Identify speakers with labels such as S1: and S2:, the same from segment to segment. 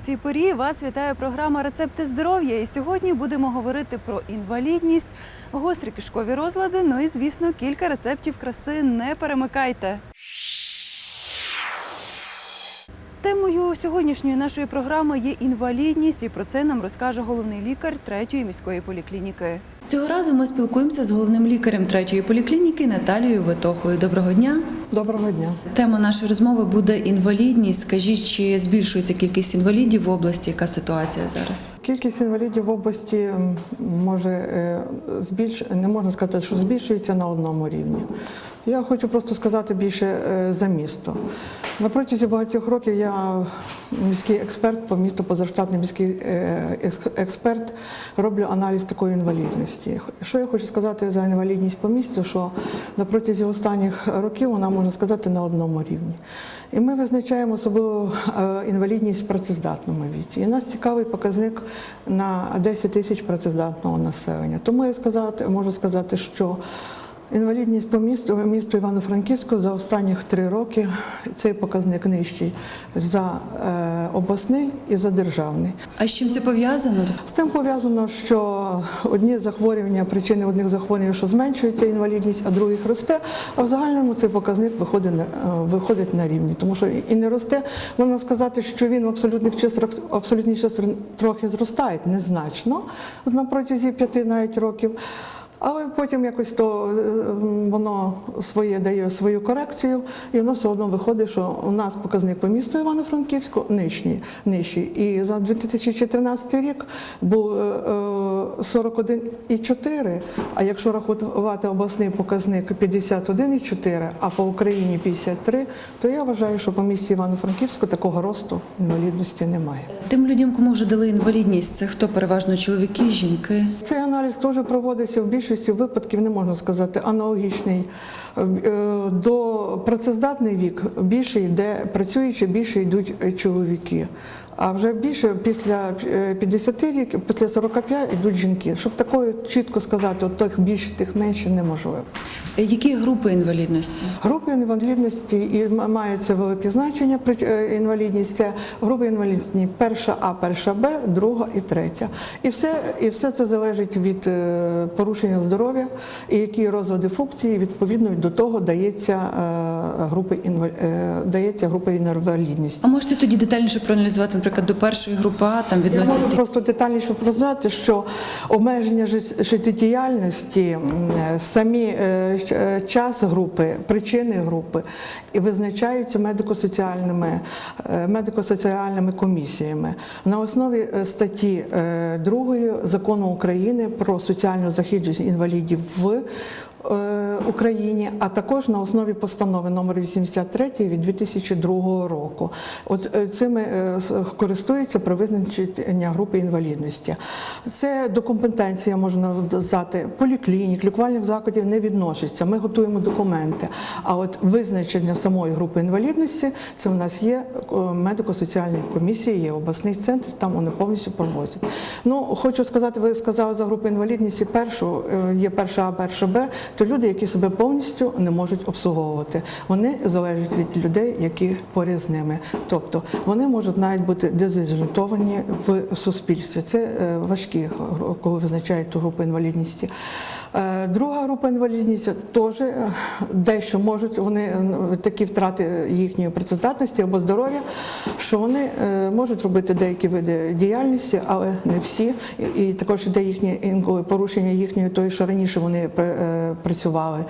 S1: цій порі вас вітає програма Рецепти здоров'я. І сьогодні будемо говорити про інвалідність, гострі кишкові розлади. Ну і звісно, кілька рецептів краси. Не перемикайте. Темою сьогоднішньої нашої програми є інвалідність, і про це нам розкаже головний лікар третьої міської поліклініки. Цього разу ми спілкуємося з головним лікарем третьої поліклініки Наталією Витохою. Доброго дня.
S2: Доброго дня.
S1: Тема нашої розмови буде інвалідність. Скажіть, чи збільшується кількість інвалідів в області? Яка ситуація зараз?
S2: Кількість інвалідів в області може е, збільш не можна сказати, що збільшується на одному рівні. Я хочу просто сказати більше е, за місто. На протязі багатьох років я міський експерт по місту, позаштатний міський е, експерт, роблю аналіз такої інвалідності. Що я хочу сказати за інвалідність по місту, що на протязі останніх років вона можна сказати на одному рівні. І ми визначаємо особливо е, інвалідність в працездатному віці. І нас цікавий показник на 10 тисяч працездатного населення. Тому я сказати, можу сказати, що інвалідність по місту, місту Івано-Франківську за останніх три роки цей показник нижчий за е, обласний і за державний.
S1: А з чим це пов'язано?
S2: З цим пов'язано, що одні захворювання, причини одних захворювань, що зменшується інвалідність, а других росте. А в загальному цей показник виходить на, е, виходить на рівні, тому що і не росте. Можна сказати, що він в абсолютних числах, абсолютні числа трохи зростає, незначно на протязі п'яти навіть років. Але потім якось то е, воно своє дає свою корекцію, і воно все одно виходить, що у нас показник по місту Івано-Франківську нижчий. І за 2014 рік був е, е, 41,4, а якщо рахувати обласний показник 51,4, а по Україні 53, то я вважаю, що по місті Івано-Франківську такого росту інвалідності немає.
S1: Тим людям, кому вже дали інвалідність, це хто переважно чоловіки, жінки.
S2: Цей аналіз теж проводиться в більшості випадків, не можна сказати, аналогічний. Е, До працездатний вік більше йде працюючи, більше йдуть чоловіки. А вже більше після е, 50 років, після 45 йдуть жінки. Щоб такое чітко сказати, от тих більше, тих менше неможливо.
S1: Які групи інвалідності?
S2: Групи інвалідності і м- має це велике значення. при- е, Інвалідність групи інвалідності перша А, перша Б, друга і третя. І все, і все це залежить від е, порушення здоров'я і які розлади функції відповідно до того дається е, групи дається група інвалідності.
S1: А можете тоді детальніше проаналізувати, наприклад, до першої групи А там
S2: Я можу просто детальніше прознати, що обмеження жит- життєдіяльності, самі час групи, причини групи і визначаються медико-соціальними, е, медико-соціальними комісіями. На основі е, статті 2 закону України про соціальну захищеність інвалідів в е, Україні, а також на основі постанови номер 83 від 2002 року. От е, цими е, користуються при визначенні групи інвалідності. Це до компетенції можна вдати поліклінік, лікувальних закладів не відноситься. Ми готуємо документи. А от визначення самої групи інвалідності це в нас є е, медико-соціальні комісії, є обласний центр, там вони повністю проводять. Ну хочу сказати, ви сказали за групу інвалідності. Першу е, є перша А, перша Б, то люди, які себе повністю не можуть обслуговувати. Вони залежать від людей, які поряд з ними. Тобто вони можуть навіть бути дезорієнтовані в суспільстві. Це е, важкі, гру- коли визначають ту групу інвалідності. Е, Друга група інвалідності теж е, дещо можуть вони е, такі втрати їхньої працездатності або здоров'я, що вони можуть робити деякі види діяльності, але не всі. І, також де їхні інколи порушення їхньої тої, що раніше вони працювали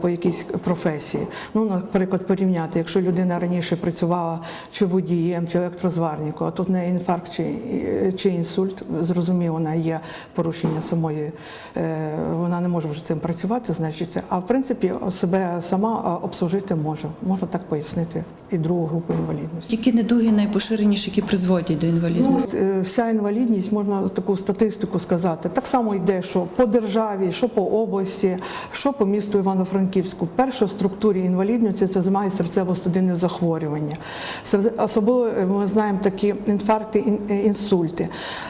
S2: по якійсь професії. Ну, наприклад, порівняти, якщо людина раніше працювала чи водієм, чи електрозварником, а тут в неї інфаркт чи, чи інсульт, зрозуміло, вона є порушення самої, е, вона не може вже цим працювати, значить, а в принципі себе сама обслужити може. Можна так пояснити і другу групу інвалідності.
S1: які недуги найпоширеніші, які призводять до
S2: Ну,
S1: інвалідності.
S2: е, вся інвалідність, можна таку статистику сказати. Так само йде, що по державі, що по області, що по місту Івано-Франківську. Перша в структурі інвалідності це займає серцево-судинне захворювання. Особливо е, ми знаємо такі інфаркти, е, інсульти.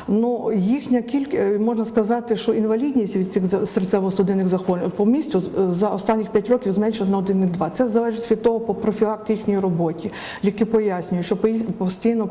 S2: Ну, їхня кількість, можна сказати, що інвалідність від цих серцево серцево-судинних захворювань по місту за останніх 5 років зменшено на 1,2. Це залежить від того по профілактичній роботі. Ліки пояснюють, що постійно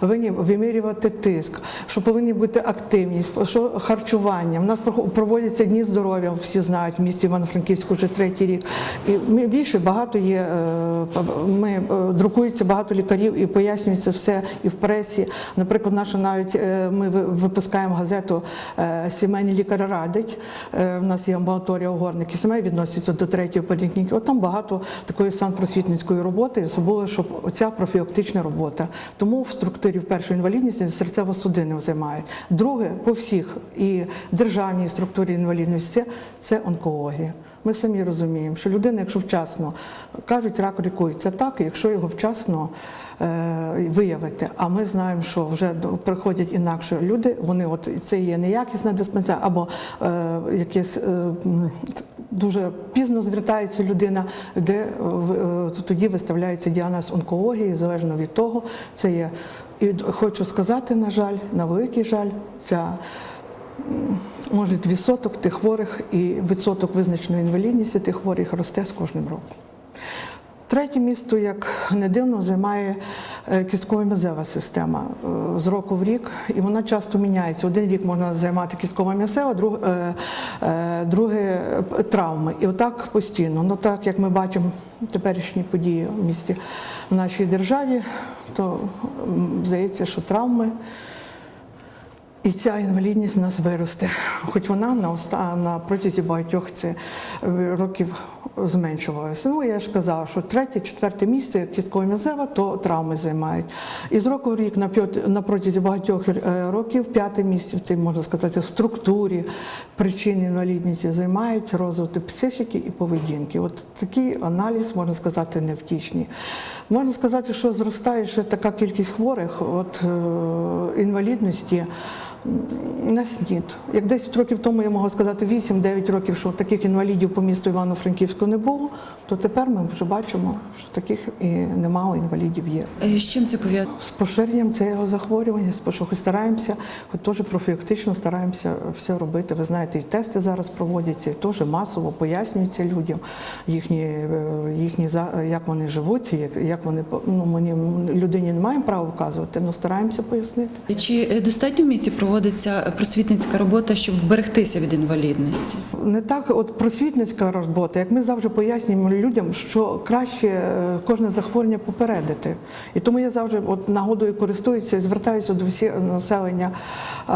S2: повинні вимірювати тиск, що повинні бути активність, що харчування. У нас проводяться дні здоров'я, всі знають в місті Івано-Франківську вже третій рік. І ми більше багато є. е, Ми е, друкується багато лікарів і пояснюється все і в пресі. Наприклад, наша навіть е, ми ви- випускаємо газету е, Сімейний лікар радить. У нас є амбулаторія угорники. Сімей відноситься до третьої поліклініки. От там багато такої санпросвітницької роботи, особливо щоб оця профілактична робота. Тому в структурі в першої інвалідності серцево-судини займають. Друге, по всіх і державній структурі інвалідності це онкологія. Ми самі розуміємо, що людина, якщо вчасно кажуть, рак лікується так, якщо його вчасно е, виявити. А ми знаємо, що вже приходять інакше люди. Вони от це є неякісна диспансер або е, якесь. е, Дуже пізно звертається людина, де е, е, тоді виставляється діагноз онкології, залежно від того, це є. І хочу сказати, на жаль, на великий жаль, ця може відсоток тих хворих і відсоток визначеної інвалідності тих хворих росте з кожним роком. Третє місто, як не дивно, займає е, кісткова м'язева система е, з року в рік, і вона часто міняється. Один рік можна займати кісткова м'язева, друг, е, друге травми. І отак постійно. Ну так як ми бачимо теперішні події в місті в нашій державі, то здається, що травми. І ця інвалідність нас виросте, хоч вона на оста на протязі багатьох це е, років зменшувалася. Ну я ж казала, що третє, четверте місце кістково м'язева, то травми займають. І з року в рік на п'ят- на протязі багатьох е, років п'яте місце цій можна сказати в структурі причин інвалідності займають розвиток психіки і поведінки. От такий аналіз можна сказати невтішний. Можна сказати, що зростає ще така кількість хворих, от е, інвалідності. М, На снід. Як 10 років тому я могла сказати 8-9 років, що таких інвалідів по місту Івано-Франківську не було, то тепер ми вже бачимо, що таких і немало інвалідів є.
S1: Е, З чим це пов'язано?
S2: З поширенням цього захворювання, з що стараємося, хоч теж профілактично стараємося все робити. Ви знаєте, і тести зараз проводяться, і теж масово пояснюються людям їхні, е, їхні як вони живуть, як, як вони ну, мені людині не маємо права вказувати, але стараємося пояснити.
S1: Чи е, достатньо в місті проводиться просвітницька робота, щоб вберегтися від інвалідності?
S2: Не так, от просвітницька робота, як ми завжди пояснюємо людям, що краще е, кожне захворювання попередити. І тому я завжди от нагодою користуюся і звертаюся до всіх населення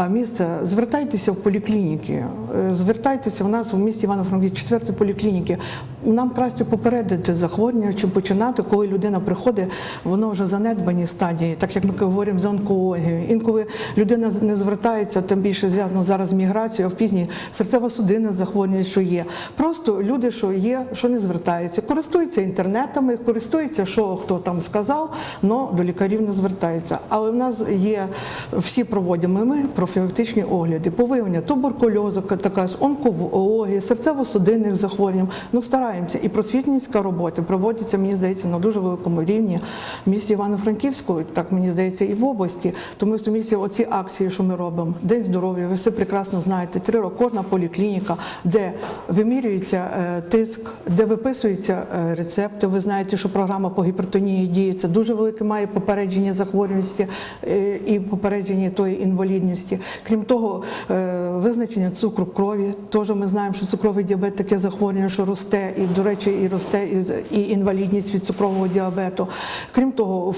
S2: міста. Звертайтеся в поліклініки, е, звертайтеся в нас в місті Івано-Франківськ, четверті поліклініки. Нам краще попередити захворювання, чим починати, коли людина приходить, воно вже в занедбаній стадії, так як ми говоримо за онкологію. Інколи людина не звертається, тим більше зв'язано зараз з міграцією, а в пізній серцево-судинне захворювання, що є. Просто люди, що є, що не звертаються, користуються інтернетами, користуються, що хто там сказав, але до лікарів не звертаються. Але в нас є всі проводимо ми профілактичні огляди по туберкульозу, така онкології, серцево-судинних захворювань. Ну стараємося. І просвітницька робота проводиться, мені здається, на дуже великому рівні в місті Івано-Франківську, так мені здається, і в області. Тому в місті оці акції, що ми робимо, День здоров'я, ви все прекрасно знаєте. Три роки кожна поліклініка, де вимірюється е, тиск, де виписуються е, рецепти. Ви знаєте, що програма по гіпертонії діє. Це дуже велике має попередження захворюваності е, і попередження тої інвалідності. Крім того, визначення цукру крові. Теж ми знаємо, що цукровий діабет таке захворювання, що росте, і, до речі, і росте і, інвалідність від цукрового діабету. Крім того,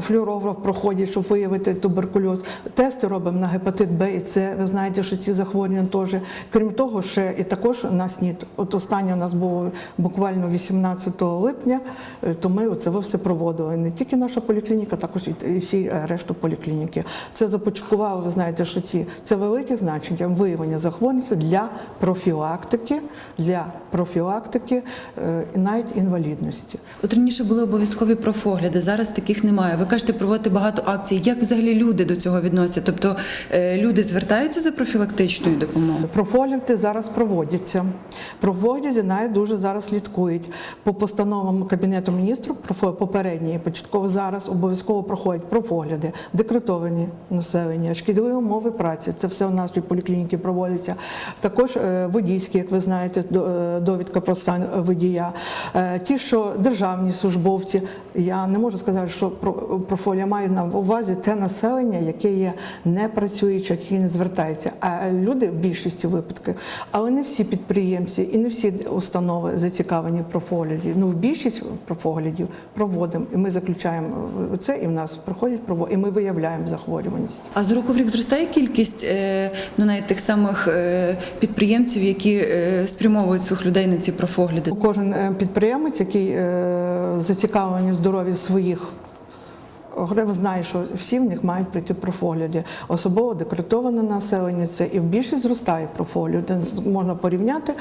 S2: флюорограф проходять, щоб виявити туберкульоз. Тести робимо на гепатит Б і С. Ви знаєте, що ці захворювання теж. Крім того, ще і також на СНІД. От останнє у нас було буквально 18 липня, е, то ми це все проводили. Не тільки наша поліклініка, також і- всі е, решту поліклініки. Це започаткувало, ви знаєте, що ці це велике значення виявлення захворюваності для профілактики, для профілактики е, і навіть інвалідності.
S1: От раніше були обов'язкові профогляди, зараз таких немає. Ви кажете, проводите багато акцій. Як взагалі люди до цього відносяться? Тобто е, люди звертаються за профілактичною допомогою?
S2: Профогляди зараз проводяться. Проводять навіть дуже зараз слідкують. По постановам Кабінету міністрів попередні початково зараз обов'язково проходять профогляди, декретовані населення, шкідливі умови праці. Це все в нашій поліклініці проводиться. Також е, водійські, як ви знаєте, е, довідка про стан водія. Е, Ті, що державні службовці, я не можу сказати, що про- профоля має на увазі те населення, яке є непрацююче, яке не звертається. А люди в більшості випадків, але не всі підприємці і не всі установи зацікавлені в. Ну, в більшість профоглядів проводимо, і ми заключаємо це, і в нас проходять прово- і ми виявляємо захворюваність.
S1: А з року в рік зростає кількість е, ну навіть тих самих е, підприємців, які е, спрямовують своїх людей на ці профогляди.
S2: Кожен е, підприємець, який е, зацікавлений в здоров'ї своїх. Грив знає, що всі в них мають прийти профогляди. Особливо декретоване населення це і в більшість зростає профогляди. З- Можна порівняти.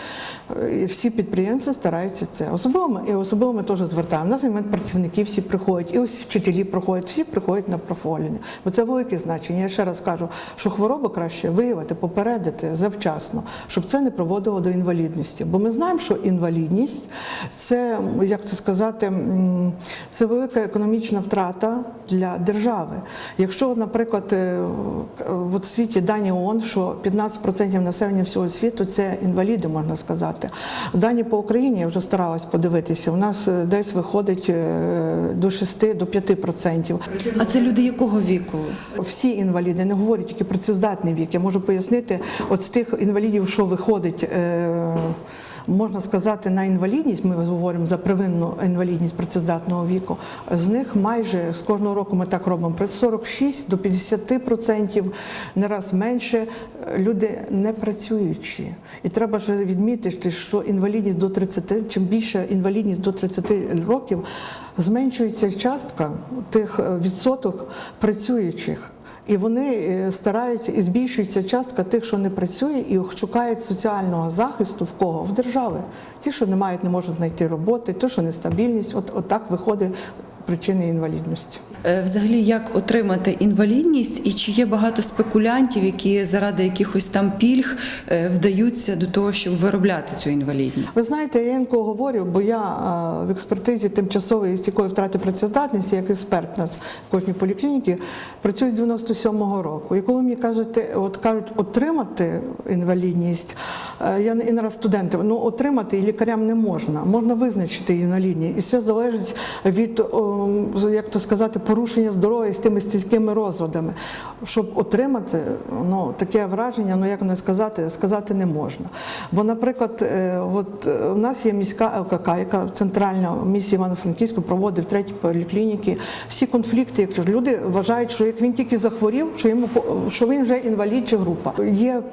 S2: е, І всі підприємці стараються це. Особливо ми, і особливо ми теж звертаємо. У нас працівники всі приходять, і ось вчителі приходять, всі приходять на профогляди. Бо це велике значення. Я ще раз кажу, що хворобу краще виявити, попередити завчасно, щоб це не приводило до інвалідності. Бо ми знаємо, що інвалідність це як це сказати, це велика економічна втрата для держави. Якщо, наприклад, е, в світі дані ООН, що 15% населення всього світу це інваліди, можна сказати. Дані по Україні я вже старалась подивитися. У нас е, десь виходить е, до 6 до 5%.
S1: А це люди якого віку?
S2: Всі інваліди не говорять тільки працездатний вік. Я можу пояснити, от з тих інвалідів, що виходить. Е- Можна сказати, на інвалідність, ми говоримо за первинну інвалідність працездатного віку. З них майже з кожного року ми так робимо при 46 до 50 процентів, не раз менше люди не працюючі. І треба ж відмітити, що інвалідність до 30, чим більше інвалідність до 30 років, зменшується частка тих відсоток працюючих. І вони е, стараються і збільшується частка тих, що не працює, і шукають соціального захисту в кого? В держави. Ті, що не мають, не можуть знайти роботи, ті, що нестабільність, от, от так виходить причини інвалідності.
S1: Е, Взагалі, як отримати інвалідність, і чи є багато спекулянтів, які заради якихось там пільг е, вдаються до того, щоб виробляти цю інвалідність?
S2: Ви знаєте, я інколи говорю, бо я в експертизі тимчасової і стійкої втрати працездатності, як експерт нас в кожній поліклініці, працюю з 97-го року. І коли мені кажете, от кажуть, отримати інвалідність, е, я і нараз студенти, ну отримати і лікарям не можна. Можна визначити інвалідність. І все залежить від, о, як то сказати, порушення здоров'я з тими стійкими розладами. Щоб отримати ну, таке враження, ну як не сказати, сказати не можна. Бо, наприклад, е, от е, у нас є міська ЛКК, яка центральна в місії Івано-Франківську проводить в третій поліклініки. Всі конфлікти, якщо люди вважають, що як він тільки захворів, що йому що він вже інвалід чи група. Є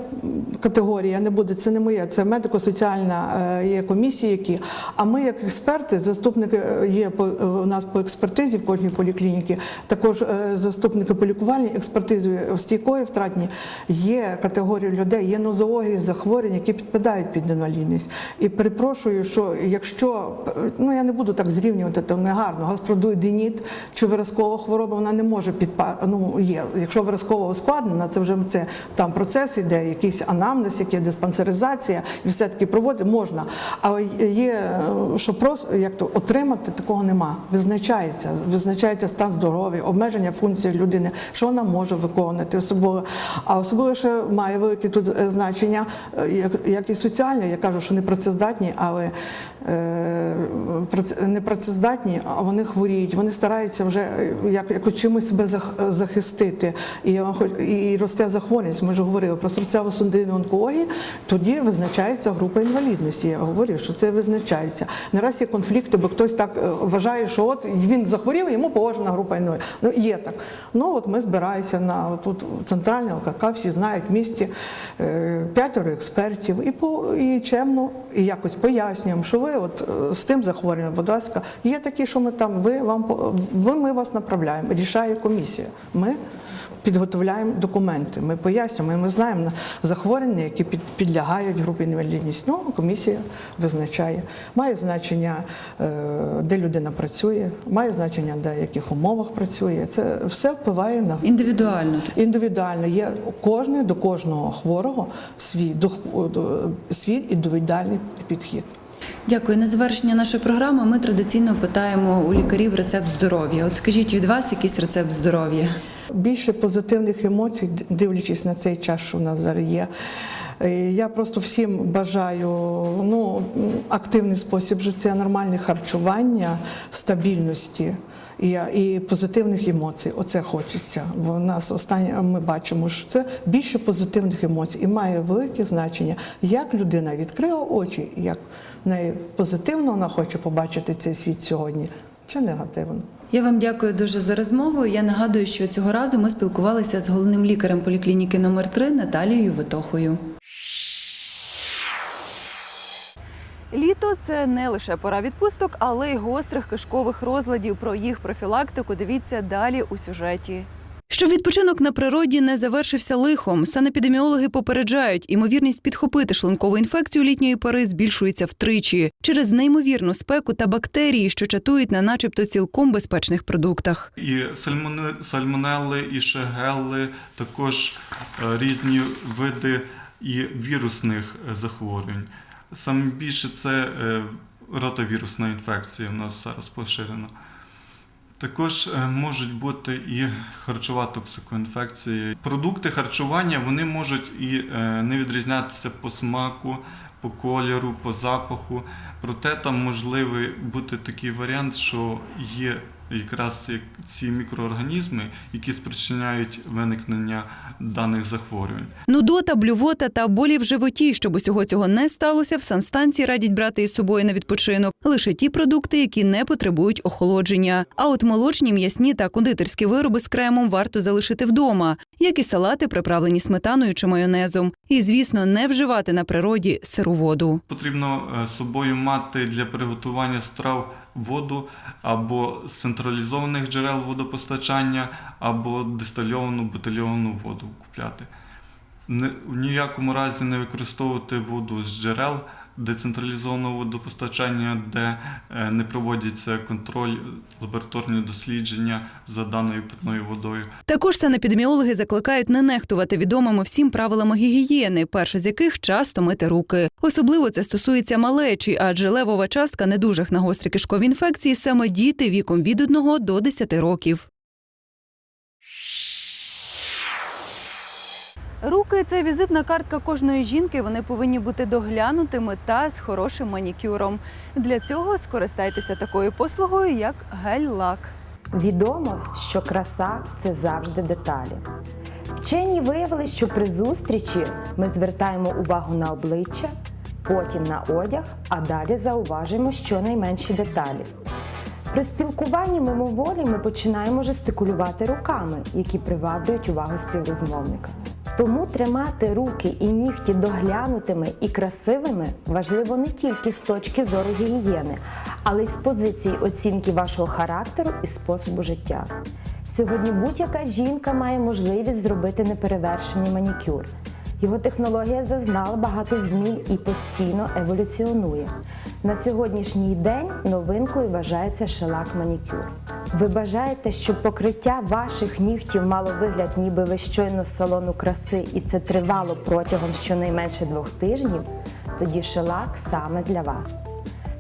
S2: категорія, не буде, це не моє, це медико-соціальна е, є комісії, які. А ми, як експерти, заступники є у нас по експертизі в кожній поліклініці, також е, заступники по лікувальній експертизі стійкої втратні. Є категорія людей, є нозології захворювань, які підпадають під інвалідність. І перепрошую, що якщо ну я не буду так зрівнювати, то не гарно, гастродуоденіт чи виразкова хвороба, вона не може підпа... ну, є. Якщо виразково ускладнена, це вже це там процес іде, якийсь анамнез, яке диспансеризація, і все таки проводить можна. Але є е, що просто як то отримати, такого нема. Визначається, визначається стан здоров'я, обмеження функцій людини, що вона може виконувати особливо. А особливо ще має велике тут е, значення, е, як і соціальне. Я кажу, що не працездатні, але е, прац- не працездатні, а вони хворіють. Вони стараються вже е, як, як чимось себе захистити. І, вам хоч- і росте захворюваність. Ми вже говорили про серцево-судинну онкологію. Тоді визначається група інвалідності. Я говорю, що це визначається. Не раз є конфлікти, бо хтось так е, вважає, що от він захворів, йому положена група інвалідності. Ну є так. Ну от ми збираємося на тут центральне ЛКК, всі знають в місті е, п'ятеро експертів, і по і чемно, і якось пояснюємо, що ви от е, з тим захворюванням, будь ласка, є такі, що ми там, ви вам ви, ми вас направляємо. Рішає комісія. Ми підготовляємо документи. Ми пояснюємо. Ми знаємо захворювання, які підлягають групі інвалідність. Ну, комісія визначає. Має значення, е, де людина працює, має значення, де в яких умовах працює. Це все впливає на
S1: Індивідуально.
S2: Індивідуально є кожне до кожного хворого свій дух- до- свій індивідуальний підхід.
S1: Дякую. На завершення нашої програми ми традиційно питаємо у лікарів рецепт здоров'я. От скажіть від вас якийсь рецепт здоров'я.
S2: Більше позитивних емоцій, дивлячись на цей час, що в нас зараз є. Е, Я просто всім бажаю ну, активний спосіб життя, нормальне харчування, стабільності і, і позитивних емоцій. Оце хочеться. Бо в нас останнє ми бачимо, що це більше позитивних емоцій і має велике значення, як людина відкрила очі, як в неї позитивно вона хоче побачити цей світ сьогодні, чи негативно.
S1: Я вам дякую дуже за розмову. Я нагадую, що цього разу ми спілкувалися з головним лікарем поліклініки номер 3 Наталією Витохою. Літо це не лише пора відпусток, але й гострих кишкових розладів. Про їх профілактику дивіться далі у сюжеті. Щоб відпочинок на природі не завершився лихом, санепідеміологи попереджають, імовірність підхопити шлункову інфекцію літньої пори збільшується втричі через неймовірну спеку та бактерії, що чатують на начебто цілком безпечних продуктах.
S3: І сальмоне- сальмонелли, і шегелли, також е, різні види і вірусних е, захворювань. Саме більше це е, ротовірусна інфекція у нас зараз поширена. Також е, можуть бути і харчова токсикоінфекція. Продукти харчування вони можуть і е, не відрізнятися по смаку, по кольору, по запаху. Проте там можливий бути такий варіант, що є якраз як ці мікроорганізми, які спричиняють виникнення даних захворювань.
S1: Нудота, блювота та болі в животі. Щоб усього цього не сталося, в санстанції радять брати із собою на відпочинок лише ті продукти, які не потребують охолодження. А от молочні, м'ясні та кондитерські вироби з кремом варто залишити вдома, як і салати, приправлені сметаною чи майонезом. І, звісно, не вживати на природі сиру воду.
S3: Потрібно е, з собою мати для приготування страв воду або з централізованих джерел водопостачання, або дистильовану бутильовану воду купляти. В ніякому разі не використовувати воду з джерел децентралізованого водопостачання, де е, не проводяться контроль, лабораторні дослідження за даною питною водою.
S1: Також санепідеміологи закликають не нехтувати відомими всім правилами гігієни, перше з яких часто мити руки. Особливо це стосується малечі, адже левова частка недужих на гострі кишкові інфекції саме діти віком від 1 до 10 років. Руки це візитна картка кожної жінки. Вони повинні бути доглянутими та з хорошим манікюром. Для цього скористайтеся такою послугою, як гель-лак.
S4: Відомо, що краса це завжди деталі. Вчені виявили, що при зустрічі ми звертаємо увагу на обличчя, потім на одяг, а далі зауважуємо щонайменші деталі. При спілкуванні мимоволі ми починаємо жестикулювати руками, які приваблюють увагу співрозмовника. Тому тримати руки і нігті доглянутими і красивими важливо не тільки з точки зору гігієни, але й з позиції оцінки вашого характеру і способу життя. Сьогодні будь-яка жінка має можливість зробити неперевершений манікюр. Його технологія зазнала багато змін і постійно еволюціонує. На сьогоднішній день новинкою вважається шелак манікюр. Ви бажаєте, щоб покриття ваших нігтів мало вигляд, ніби ви щойно з салону краси, і це тривало протягом щонайменше двох тижнів? Тоді шелак саме для вас.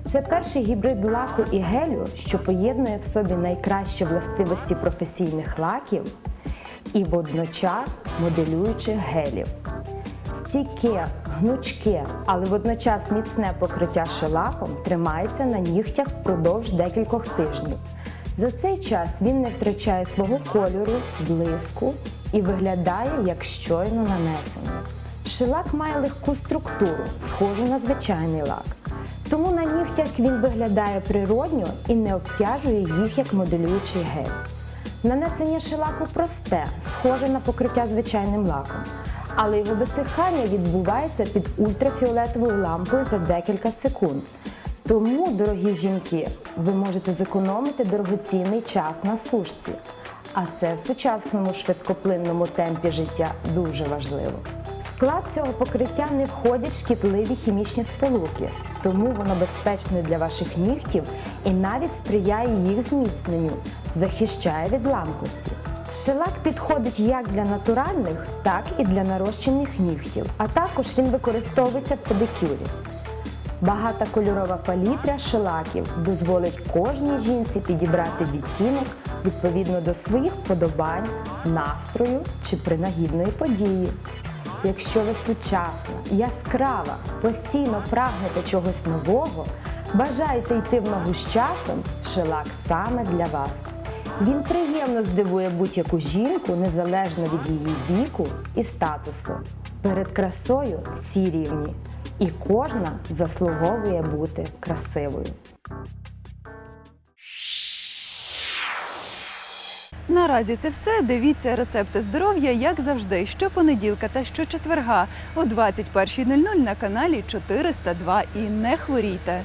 S4: Це перший гібрид лаку і гелю, що поєднує в собі найкращі властивості професійних лаків і водночас моделюючих гелів. Стійке, гнучке, але водночас міцне покриття шелаком тримається на нігтях впродовж декількох тижнів. За цей час він не втрачає свого кольору, блиску і виглядає як щойно нанесений. Шелак має легку структуру, схожу на звичайний лак. Тому на нігтях він виглядає природньо і не обтяжує їх як моделюючий гель. Нанесення шелаку просте, схоже на покриття звичайним лаком, але його висихання відбувається під ультрафіолетовою лампою за декілька секунд. Тому, дорогі жінки, ви можете зекономити дорогоцінний час на сушці. А це в сучасному швидкоплинному темпі життя дуже важливо. В склад цього покриття не входять шкідливі хімічні сполуки, тому воно безпечне для ваших нігтів і навіть сприяє їх зміцненню, захищає від ламкості. Шелак підходить як для натуральних, так і для нарощених нігтів, а також він використовується в педикюрі. Багата кольорова палітра шелаків дозволить кожній жінці підібрати відтінок відповідно до своїх вподобань, настрою чи принагідної події. Якщо ви сучасна, яскрава, постійно прагнете чогось нового, бажаєте йти в ногу з часом, шелак саме для вас. Він приємно здивує будь-яку жінку незалежно від її віку і статусу. Перед красою всі рівні, і кожна заслуговує бути красивою.
S1: Наразі це все. Дивіться рецепти здоров'я, як завжди, щопонеділка та щочетверга о 21.00 на каналі 402. І не хворійте.